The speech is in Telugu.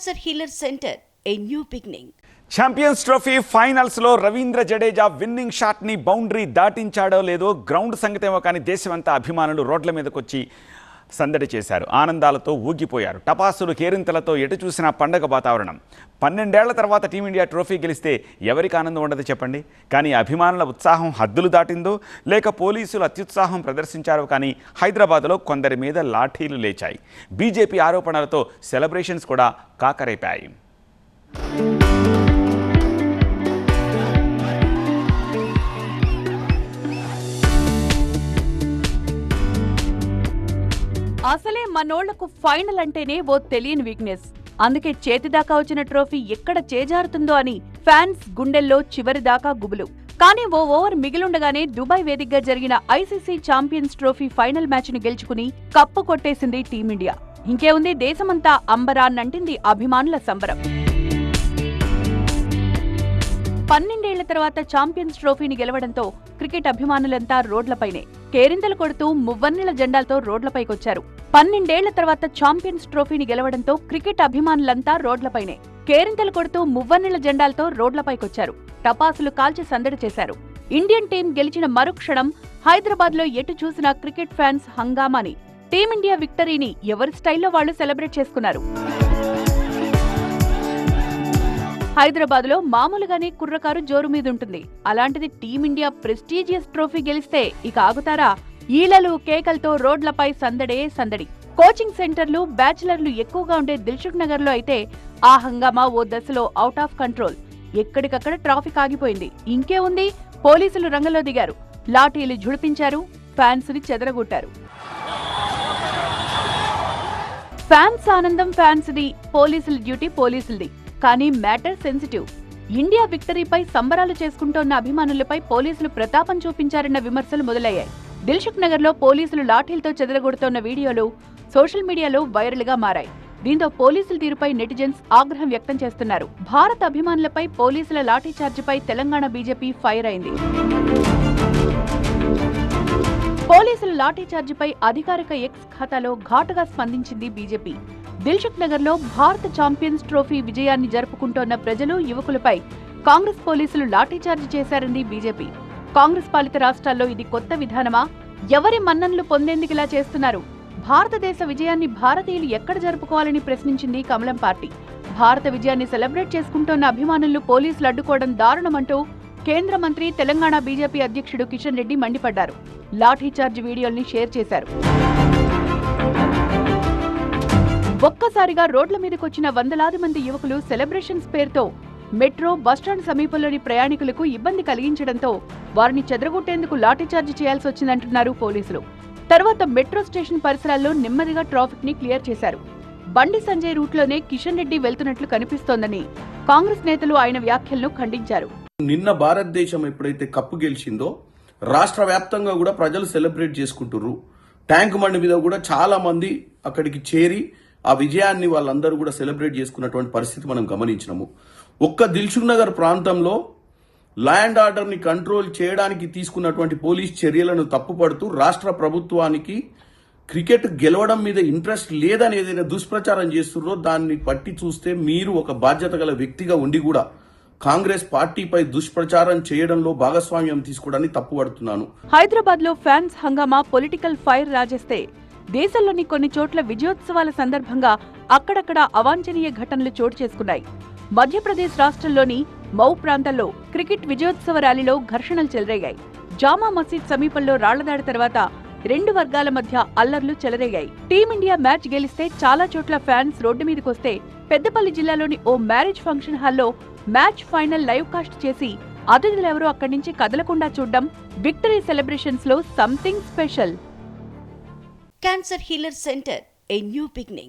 Cancer healer centre a new beginning champions trophy ఫైనల్స్లో Ravindra Jadeja winning షాట్ని బౌండరీ దాటించాడో లేదో గ్రౌండ్ సంగతేమో కానీ దేశమంతా అభిమానులు రోడ్ల మీదకొచ్చి సందడి చేశారు. ఆనందాలతో ఊగిపోయారు. టపాసులు కేరింతలతో ఎటు చూసినా పండగ వాతావరణం. పన్నెండేళ్ళ తర్వాత టీమిండియా ట్రోఫీ గెలిస్తే ఎవరికి ఆనందం ఉండదు చెప్పండి? కానీ అభిమానుల ఉత్సాహం హద్దులు దాటిందో లేక పోలీసులు అత్యుత్సాహం ప్రదర్శించారో కానీ హైదరాబాద్లో కొందరి మీద లాఠీలు లేచాయి. బీజేపీ ఆరోపణలతో సెలబ్రేషన్స్ కూడా కాకరైపాయి. అసలే మనోళ్ళకు ఫైనల్ అంటేనే ఓ తెలియని వీక్నెస్ అందుకే చేతిదాకా వచ్చిన ట్రోఫీ ఎక్కడ చేజారుతుందో అని ఫ్యాన్స్ గుండెల్లో చివరి దాకా గుబులు. కానీ ఓ ఓవర్ మిగిలుండగానే దుబాయ్ వేదికగా జరిగిన ఐసీసీ ఛాంపియన్స్ ట్రోఫీ ఫైనల్ మ్యాచ్ని గెలుచుకుని కప్పు కొట్టేసింది టీమిండియా. ఇంకేముంది దేశమంతా అంబరాన్నంటింది అభిమానుల సంబరం. పన్నెండేళ్ళ తర్వాత ఛాంపియన్స్ ట్రోఫీని గెలవడంతో క్రికెట్ అభిమానులంతా రోడ్లపైనే. కేరింతలు కొడుతూ మువ్వన్నెల జెండాలతో రోడ్లపైకొచ్చారు. పన్నెండేళ్ళ తర్వాత ఛాంపియన్స్ ట్రోఫీని గెలవడంతో క్రికెట్ అభిమానులంతా రోడ్లపైనే. కేరింతలు కొడుతూ మువ్వన్నెల జెండాలతో రోడ్లపైకొచ్చారు. టపాసులు కాల్చి సందడి చేశారు. ఇండియన్ టీం గెలిచిన మరుక్షణం హైదరాబాద్లో ఎటు చూసినా క్రికెట్ ఫ్యాన్స్ హంగామాని. టీమిండియా విక్టరీని ఎవరి స్టైల్లో వాళ్ళు సెలబ్రేట్ చేసుకున్నారు? హైదరాబాద్లో మామూలుగానే కుర్రకారు జోరు మీదుంటుంది. అలాంటిది టీమిండియా ప్రెస్టీజియస్ ట్రోఫీ గెలిస్తే ఇక ఆగుతారా? ఈలలు కేకలతో రోడ్లపై సందడే సందడి. కోచింగ్ సెంటర్లు బ్యాచిలర్లు ఎక్కువగా ఉండే దిల్సుఖ్ నగర్లో అయితే ఆ హంగామా ఓ దశలో అవుట్ ఆఫ్ కంట్రోల్ ఎక్కడికక్కడ ట్రాఫిక్ ఆగిపోయింది. ఇంకే ఉంది పోలీసులు రంగంలో దిగారు. లాఠీలు ఝుడిపించారు ఫ్యాన్స్ని చెదరగొట్టారు. ఫ్యాన్స్ ఆనందం ఫ్యాన్స్ ది పోలీసుల డ్యూటీ పోలీసులది. కానీ మ్యాటర్ సెన్సిటివ్. ఇండియా విక్టరీపై సంబరాలు చేసుకుంటోన్న అభిమానులపై పోలీసులు ప్రతాపం చూపించారన్న విమర్శలు మొదలయ్యాయి. దిల్షుక్ నగర్లో పోలీసులు లాఠీలతో చెదరగొడుతోన్న వీడియోలు సోషల్ మీడియాలో వైరల్గా మారాయి. దీంతో పోలీసుల తీరుపై నెటిజన్స్ ఆగ్రహం వ్యక్తం చేస్తున్నారు. భారత అభిమానులపై పోలీసుల లాఠీచార్జిపై తెలంగాణ బీజేపీ ఫైర్ అయింది. పోలీసుల లాఠీచార్జిపై అధికారిక ఎక్స్ ఖాతాలో ఘాటుగా స్పందించింది బీజేపీ. దిల్షుక్ నగర్లో భారత ఛాంపియన్స్ ట్రోఫీ విజయాన్ని జరుపుకుంటోన్న ప్రజలు యువకులపై కాంగ్రెస్ పోలీసులు లాఠీచార్జి చేశారంది బీజేపీ. కాంగ్రెస్ పాలిత రాష్ట్రాల్లో ఇది కొత్త విధానమా? ఎవరి మన్ననలు పొందేందుకు ఇలా చేస్తున్నారు? భారతదేశ విజయాన్ని భారతీయులు ఎక్కడ జరుపుకోవాలని ప్రశ్నించింది కమలం పార్టీ. భారత విజయాన్ని సెలబ్రేట్ చేసుకుంటోన్న అభిమానులు పోలీసులు అడ్డుకోవడం దారుణమంటూ కేంద్ర మంత్రి తెలంగాణ బీజేపీ అధ్యక్షుడు కిషన్ రెడ్డి మండిపడ్డారు. లాఠీచార్జ్ వీడియోల్ని షేర్ చేశారు. ఒక్కసారిగా రోడ్ల మీదకొచ్చిన వందలాది మంది యువకులు సెలబ్రేషన్స్ పేరుతో మెట్రో బస్టాండ్ సమీపంలోని ప్రయాణికులకు ఇబ్బంది కలిగించడంతో వారిని చెదరగొట్టేందుకు లాఠీచార్జి చేయాల్సి వచ్చిందంటున్నారు పోలీసులు. తర్వాత మెట్రో స్టేషన్ పరిసరాల్లో నెమ్మదిగా ట్రాఫిక్ని క్లియర్ చేశారు. బండి సంజయ్ రూట్లోనే కిషన్ రెడ్డి వెళ్తున్నట్లు కనిపిస్తోందని కాంగ్రెస్ నేతలు ఆయన వ్యాఖ్యలను ఖండించారు. నిన్న భారతదేశం ఎప్పుడైతే కప్పు గెలిచిందో రాష్ట్ర వ్యాప్తంగా కూడా ప్రజలు సెలబ్రేట్ చేసుకుంటుర్రు. ట్యాంక్ బండి మీద కూడా చాలా మంది అక్కడికి చేరి ఆ విజయాన్ని వాళ్ళందరూ కూడా సెలబ్రేట్ చేసుకున్నటువంటి పరిస్థితి మనం గమనించినాము. ఒక్క దిల్సుఖ్ నగర్ ప్రాంతంలో ల్యాండ్ ఆర్డర్ని కంట్రోల్ చేయడానికి తీసుకున్నటువంటి పోలీస్ చర్యలను తప్పుపడుతూ రాష్ట్ర ప్రభుత్వానికి క్రికెట్ గెలవడం మీద ఇంట్రెస్ట్ లేదని ఏదైనా దుష్ప్రచారం చేస్తున్నారో దాన్ని పట్టి చూస్తే మీరు ఒక బాధ్యత గల వ్యక్తిగా ఉండి కూడా కాంగ్రెస్ పార్టీపై దుష్ప్రచారం చేయడంలో భాగస్వామ్యం తీసుకోవడాన్ని తప్పుపడుతున్నాను. హైదరాబాద్లో ఫ్యాన్స్ హంగామా పొలిటికల్ ఫైర్ రాజేస్తే దేశంలోని కొన్ని చోట్ల విజయోత్సవాల సందర్భంగా అక్కడక్కడ అవాంఛనీయ ఘటనలు చోటు చేసుకున్నాయి. మధ్యప్రదేశ్ రాష్ట్రంలోని మౌ ప్రాంతంలో క్రికెట్ విజయోత్సవ ర్యాలీలో ఘర్షణలు చెలరేగాయి. జామా మసీద్ సమీపంలో రాళ్ళదాడి తర్వాత రెండు వర్గాల మధ్య అల్లర్లు చెలరేగాయి. టీమిండియా మ్యాచ్ గెలిస్తే చాలా చోట్ల ఫ్యాన్స్ రోడ్డు మీదకొస్తే పెద్దపల్లి జిల్లాలోని ఓ మ్యారేజ్ ఫంక్షన్ హాల్లో మ్యాచ్ ఫైనల్ లైవ్ కాస్ట్ చేసి అతిథులెవరూ అక్కడి నుంచి కదలకుండా చూడడం victory సెలబ్రేషన్స్లో something special. Cancer Healer Center, a new beginning.